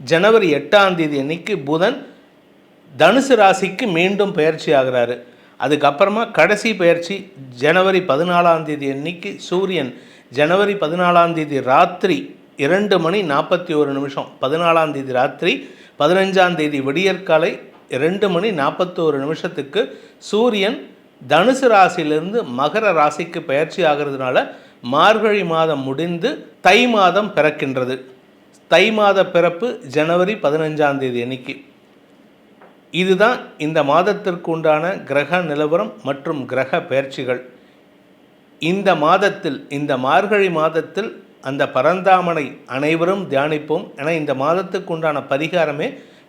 ஜனவரி எட்டாம் தேதி அன்னைக்கு புதன் தனுசு ராசிக்கு மீண்டும் பயிற்சி ஆகிறாரு. அதுக்கப்புறமா கடைசி பயிற்சி ஜனவரி பதினாலாம் தேதி அன்னைக்கு சூரியன். ஜனவரி பதினாலாம் தேதி ராத்திரி இரண்டு மணி நாற்பத்தி ஒரு நிமிஷம். பதினாலாம் தேதி ராத்திரி பதினஞ்சாம் தேதி விடியற்காலை ரெண்டு மணி நாற்பத்தோரு நிமிஷத்துக்கு சூரியன் தனுசு ராசியிலிருந்து மகர ராசிக்கு பயிற்சி ஆகிறதுனால மார்கழி மாதம் முடிந்து தை மாதம் பிறக்கின்றது. தை மாத பிறப்பு ஜனவரி பதினஞ்சாம் தேதி அன்னைக்கு. இதுதான் இந்த மாதத்திற்கு உண்டான கிரக நிலவரம் மற்றும் கிரக பயிற்சிகள் இந்த மாதத்தில் இந்த மார்கழி மாதத்தில் அந்த பரந்தாமனை அனைவரும் தியானிப்போம் ஏன்னா இந்த மாதத்துக்கு உண்டான பரிகாரமே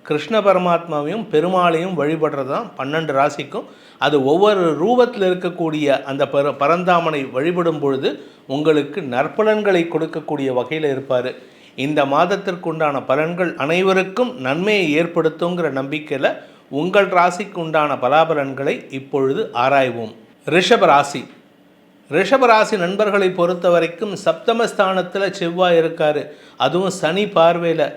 கிருஷ்ண பரமாத்மாவையும் பெருமாளையும் வழிபடுறது தான் பன்னெண்டு ராசிக்கும். அது ஒவ்வொரு ரூபத்தில் இருக்கக்கூடிய அந்த பர பரந்தாமனை வழிபடும் பொழுது உங்களுக்கு நற்பலன்களை கொடுக்கக்கூடிய வகையில் இருப்பார். இந்த மாதத்திற்கு உண்டான பலன்கள் அனைவருக்கும் நன்மையை ஏற்படுத்துங்கிற நம்பிக்கையில் உங்கள் ராசிக்கு உண்டான பலாபலன்களை இப்பொழுது ஆராய்வோம். ரிஷப ராசி. ரிஷப ராசி நண்பர்களை பொறுத்த வரைக்கும் சப்தமஸ்தானத்தில் செவ்வாய் இருக்கார். அதுவும் சனி பார்வையில்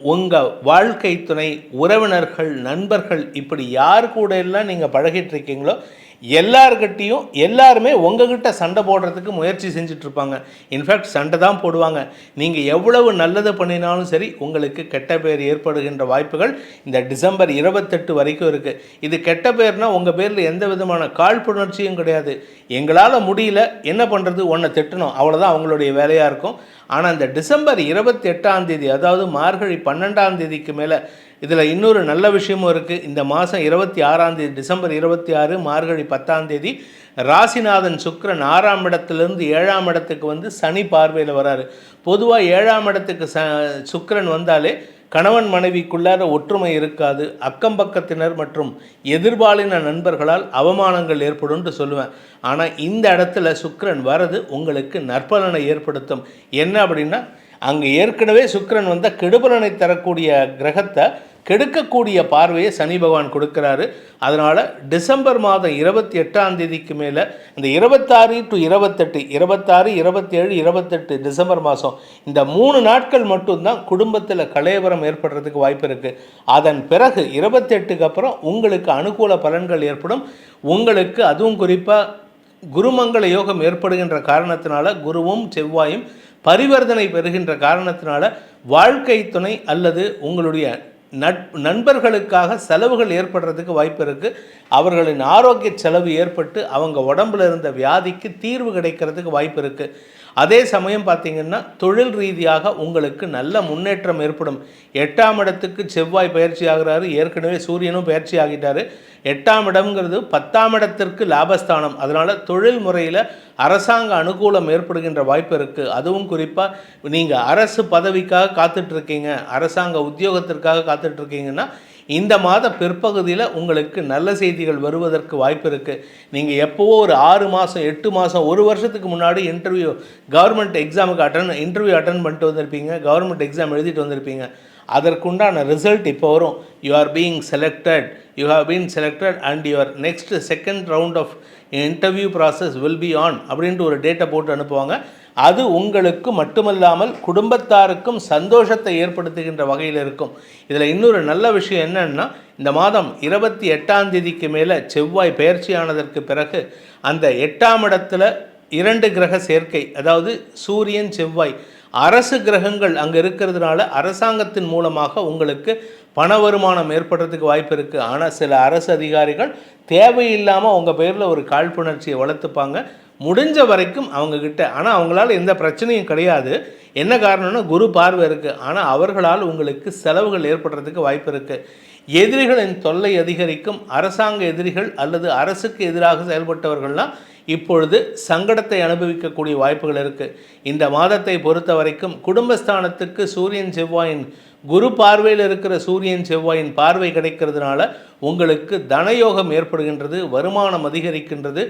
உங்கள் வாழ்க்கை துணை உறவினர்கள் நண்பர்கள் இப்படி யார் கூட எல்லாம் நீங்கள் பழகிட்டு இருக்கீங்களோ எல்லார்கிட்டையும் எல்லாருமே உங்ககிட்ட சண்டை போடுறதுக்கு முயற்சி செஞ்சிட்ருப்பாங்க. இன்ஃபேக்ட் சண்டை தான் போடுவாங்க. நீங்கள் எவ்வளவு நல்லது பண்ணினாலும் சரி உங்களுக்கு கெட்ட பேர் ஏற்படுகின்ற வாய்ப்புகள் இந்த டிசம்பர் இருபத்தெட்டு வரைக்கும் இருக்குது இது கெட்ட பேர்னால் உங்கள் பேரில் எந்த விதமான காழ்ப்புணர்ச்சியும் கிடையாது. எங்களால் முடியல என்ன பண்ணுறது ஒன்றை திட்டணும். அவ்வளோதான் அவங்களுடைய வேலையாக இருக்கும். ஆனால் இந்த டிசம்பர் இருபத்தி எட்டாம் தேதி அதாவது மார்கழி பன்னெண்டாம் தேதிக்கு மேலே இதில் இன்னொரு நல்ல விஷயமும் இருக்குது இந்த மாதம் இருபத்தி ஆறாம் தேதி டிசம்பர் இருபத்தி ஆறு மார்கழி பத்தாம் தேதி ராசிநாதன் சுக்கிரன் ஆறாம் இடத்துலேருந்து ஏழாம் இடத்துக்கு வந்து சனி பார்வையில் வராரு. பொதுவாக ஏழாம் இடத்துக்கு ச சுக்கிரன் வந்தாலே கணவன் மனைவிக்குள்ளார ஒற்றுமை இருக்காது. அக்கம் பக்கத்தினர் மற்றும் எதிர்பாலின நண்பர்களால் அவமானங்கள் ஏற்படும்னு சொல்லுவேன். ஆனால் இந்த இடத்துல சுக்கிரன் வரது உங்களுக்கு நற்பலனை ஏற்படுத்தும். என்ன அப்படின்னா அங்கே ஏற்கனவே சுக்கரன் வந்த கெடுபலனை தரக்கூடிய கிரகத்தை கெடுக்கக்கூடிய பார்வையை சனி பகவான் கொடுக்குறாரு. அதனால் டிசம்பர் மாதம் இருபத்தி எட்டாம் தேதிக்கு மேலே இந்த இருபத்தாறு டு இருபத்தெட்டு இருபத்தாறு இருபத்தேழு இருபத்தெட்டு டிசம்பர் மாதம் இந்த மூணு நாட்கள் மட்டும்தான் குடும்பத்தில் கலையபரம் ஏற்படுறதுக்கு வாய்ப்பு இருக்குது அதன் பிறகு இருபத்தெட்டுக்கு அப்புறம் உங்களுக்கு அனுகூல பலன்கள் ஏற்படும். உங்களுக்கு அதுவும் குறிப்பாக குருமங்கள யோகம் ஏற்படுகின்ற காரணத்தினால குருவும் செவ்வாயும் பரிவர்த்தனை பெறுகின்ற காரணத்தினால வாழ்க்கை துணை அல்லது உங்களுடைய நட் நண்பர்களுக்காக செலவுகள் ஏற்படுறதுக்கு வாய்ப்பு இருக்குது அவர்களின் ஆரோக்கிய செலவு ஏற்பட்டு அவங்க உடம்புல இருந்த வியாதிக்கு தீர்வு கிடைக்கிறதுக்கு வாய்ப்பு இருக்குது அதே சமயம் பார்த்திங்கன்னா தொழில் ரீதியாக உங்களுக்கு நல்ல முன்னேற்றம் ஏற்படும். எட்டாம் இடத்துக்கு செவ்வாய் பயிற்சி ஆகிறாரு. ஏற்கனவே சூரியனும் பயிற்சி ஆகிட்டாரு. எட்டாம் இடம்ங்கிறது பத்தாம் இடத்திற்கு லாபஸ்தானம். அதனால் தொழில் முறையில் அரசாங்க அனுகூலம் ஏற்படுகின்ற வாய்ப்பு இருக்குது அதுவும் குறிப்பாக நீங்கள் அரசு பதவிக்காக காத்துட்ருக்கீங்க அரசாங்க உத்தியோகத்திற்காக காத்துட்ருக்கீங்கன்னா இந்த மாத பிற்பகுதியில் உங்களுக்கு நல்ல செய்திகள் வருவதற்கு வாய்ப்பு இருக்குது நீங்கள் எப்போவோ ஒரு ஆறு மாதம் எட்டு மாதம் ஒரு வருஷத்துக்கு முன்னாடி இன்டர்வியூ கவர்மெண்ட் எக்ஸாமுக்கு அட்டன் இன்டர்வியூ அட்டன் பண்ணிட்டு வந்திருப்பீங்க. கவர்மெண்ட் எக்ஸாம் எழுதிட்டு வந்திருப்பீங்க. அதற்குண்டான ரிசல்ட் இப்போ வரும். You are being selected you have been selected and your next second round of interview process will be on அப்படின்ட்டு ஒரு டேட்டை போட்டு அனுப்புவாங்க. அது உங்களுக்கு மட்டுமல்லாமல் குடும்பத்தாருக்கும் சந்தோஷத்தை ஏற்படுத்துகின்ற வகையில் இருக்கும். இதில் இன்னொரு நல்ல விஷயம் என்னன்னா இந்த மாதம் இருபத்தி எட்டாம் தேதிக்கு மேலே செவ்வாய் பயிற்சியானதற்கு பிறகு அந்த எட்டாம் இடத்துல இரண்டு கிரக சேர்க்கை அதாவது சூரியன் செவ்வாய் அரசு கிரகங்கள் அங்கே இருக்கிறதுனால அரசாங்கத்தின் மூலமாக உங்களுக்கு பண வருமானம் ஏற்படுறதுக்கு வாய்ப்பு இருக்குது ஆனால் சில அரசு அதிகாரிகள் தேவையில்லாமல் உங்கள் பேரில் ஒரு காழ்ப்புணர்ச்சியை வளர்த்துப்பாங்க. முடிஞ்ச வரைக்கும் அவங்கக்கிட்ட ஆனால் அவங்களால எந்த பிரச்சனையும் கிடையாது. என்ன காரணம்னா குரு பார்வை இருக்குது ஆனால் அவர்களால் உங்களுக்கு செலவுகள் ஏற்படுறதுக்கு வாய்ப்பு இருக்குது எதிரிகளின் தொல்லை அதிகரிக்கும். அரசாங்க எதிரிகள் அல்லது அரசுக்கு எதிராக செயல்பட்டவர்கள்லாம் இப்பொழுது சங்கடத்தை அனுபவிக்கக்கூடிய வாய்ப்புகள் இருக்குது இந்த மாதத்தை பொறுத்த வரைக்கும் குடும்பஸ்தானத்துக்கு சூரியன் செவ்வாயின் குரு பார்வையில் இருக்கிற சூரியன் செவ்வாயின் பார்வை கிடைக்கிறதுனால உங்களுக்கு தனயோகம் ஏற்படுகின்றது வருமானம் அதிகரிக்கின்றது.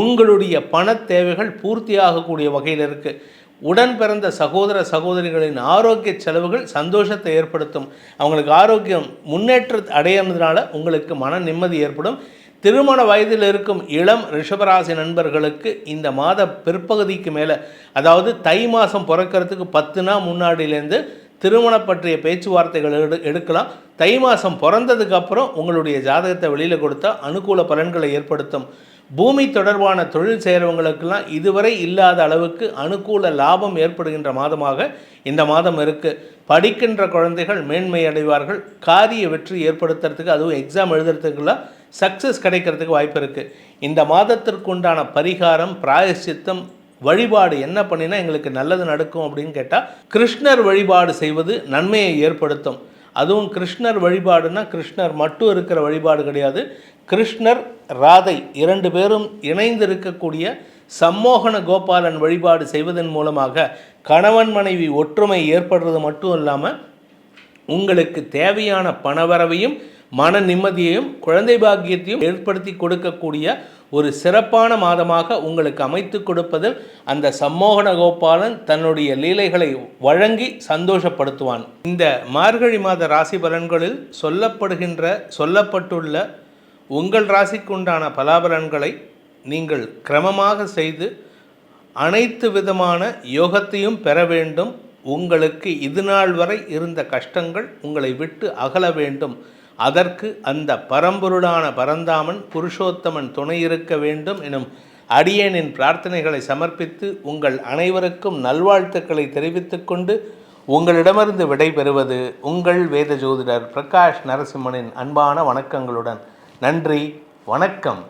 உங்களுடைய பண தேவைகள் பூர்த்தியாகக்கூடிய வகையில் இருக்குது உடன் பிறந்த சகோதர சகோதரிகளின் ஆரோக்கிய செலவுகள் சந்தோஷத்தை ஏற்படுத்தும். அவங்களுக்கு ஆரோக்கியம் முன்னேற்ற அடையிறதுனால உங்களுக்கு மன நிம்மதி ஏற்படும். திருமண வயதில் இருக்கும் இளம் ரிஷபராசி நண்பர்களுக்கு இந்த மாத பிற்பகுதிக்கு மேலே அதாவது தை மாதம் பிறக்கிறதுக்கு பத்து நாள் முன்னாடியிலேருந்து திருமணம் பற்றிய பேச்சுவார்த்தைகள் எடு எடுக்கலாம். தை மாதம் பிறந்ததுக்கப்புறம் உங்களுடைய ஜாதகத்தை வெளியில் கொடுத்தா அனுகூல பலன்களை ஏற்படுத்தும். பூமி தொடர்பான தொழில் செய்கிறவங்களுக்கெல்லாம் இதுவரை இல்லாத அளவுக்கு அனுகூல லாபம் ஏற்படுகின்ற மாதமாக இந்த மாதம் இருக்குது படிக்கின்ற குழந்தைகள் மேன்மை அடைவார்கள். காரிய வெற்றி ஏற்படுத்துறதுக்கு அதுவும் எக்ஸாம் எழுதுறதுக்குலாம் சக்ஸஸ் கிடைக்கிறதுக்கு வாய்ப்பு இருக்குது இந்த மாதத்திற்கு உண்டான பரிகாரம் பிராயசித்தம் வழிபாடு என்ன பண்ணினா எங்களுக்கு நல்லது நடக்கும் அப்படின்னு கேட்டால் கிருஷ்ணர் வழிபாடு செய்வது நன்மையை ஏற்படுத்தும். அதுவும் கிருஷ்ணர் வழிபாடுனா கிருஷ்ணர் மட்டும் இருக்கிற வழிபாடு கிடையாது. கிருஷ்ணர் ராதை இரண்டு பேரும் இணைந்து இருக்கக்கூடிய சம்மோகன கோபாலன் வழிபாடு செய்வதன் மூலமாக கணவன் மனைவி ஒற்றுமை ஏற்படுறது மட்டும் இல்லாமல் உங்களுக்கு தேவையான பணவரவையும் மன நிம்மதியையும் குழந்தை பாக்கியத்தையும் ஏற்படுத்தி கொடுக்கக்கூடிய ஒரு சிறப்பான மாதமாக உங்களுக்கு அமைத்து கொடுப்பதில் அந்த சம்மோகன கோபாலன் தன்னுடைய லீலைகளை வழங்கி சந்தோஷப்படுத்துவான். இந்த மார்கழி மாத ராசி பலன்களில் சொல்லப்படுகின்ற சொல்லப்பட்டுள்ள உங்கள் ராசிக்குண்டான பலாபலன்களை நீங்கள் கிரமமாக செய்து அனைத்து விதமான யோகத்தையும் பெற வேண்டும். உங்களுக்கு இது நாள் வரை இருந்த கஷ்டங்கள் உங்களை விட்டு அகல வேண்டும். அதற்கு அந்த பரம்பொருளான பரந்தாமன் புருஷோத்தமன் துணை இருக்க வேண்டும் எனும் அடியேனின் பிரார்த்தனைகளை சமர்ப்பித்து உங்கள் அனைவருக்கும் நல்வாழ்த்துக்களை தெரிவித்துக்கொண்டு உங்களிடமிருந்து விடைபெறுவது உங்கள் வேத ஜோதிடர் பிரகாஷ் நரசிம்மனின் அன்பான வணக்கங்களுடன் நன்றி வணக்கம்.